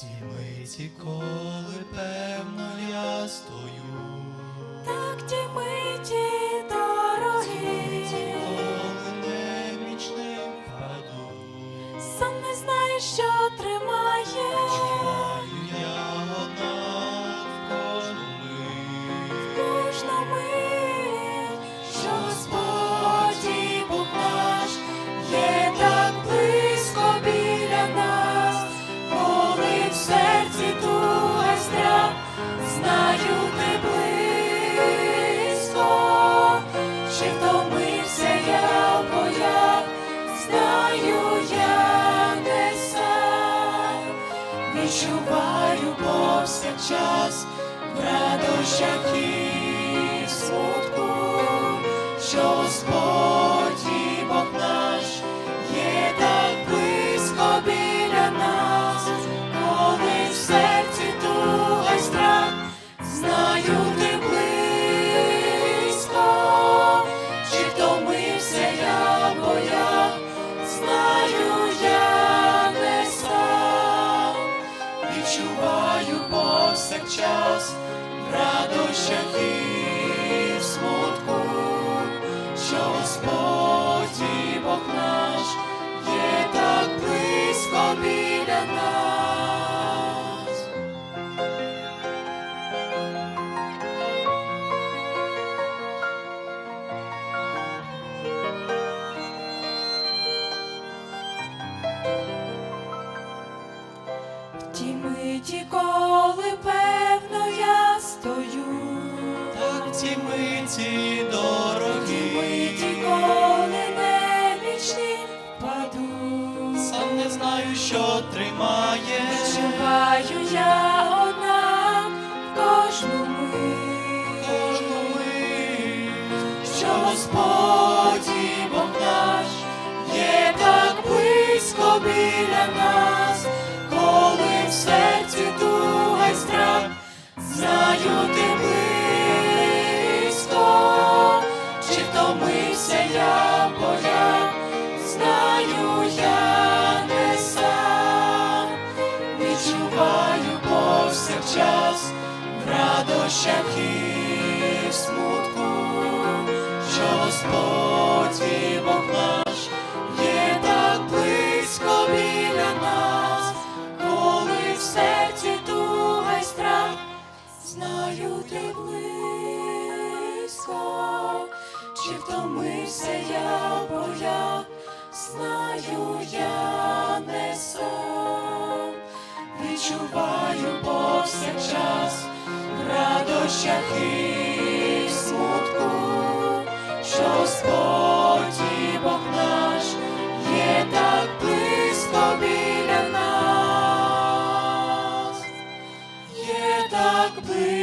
Ті миті, коли певно я стою, Так ті миті дорогі, коли немічним паду, сам не знаєш, що тримає. Відчуваю повсякчас в радощах і смутку, що Господь і Бог наш є так близько біля нас, ті коли певно я стою, так ті миті відчуваю я одна в кожну мить, що Господь і Бог наш є так близько біля нас, і смутку, що Господь і Бог наш є так близько біля нас, коли в серці туга й страх, знаю ти близько, чи втомився я в боях, знаю я не сам, відчуваю повсякчас шляхи смутку, що Господь Бог наш є так близько біля нас, є так близько.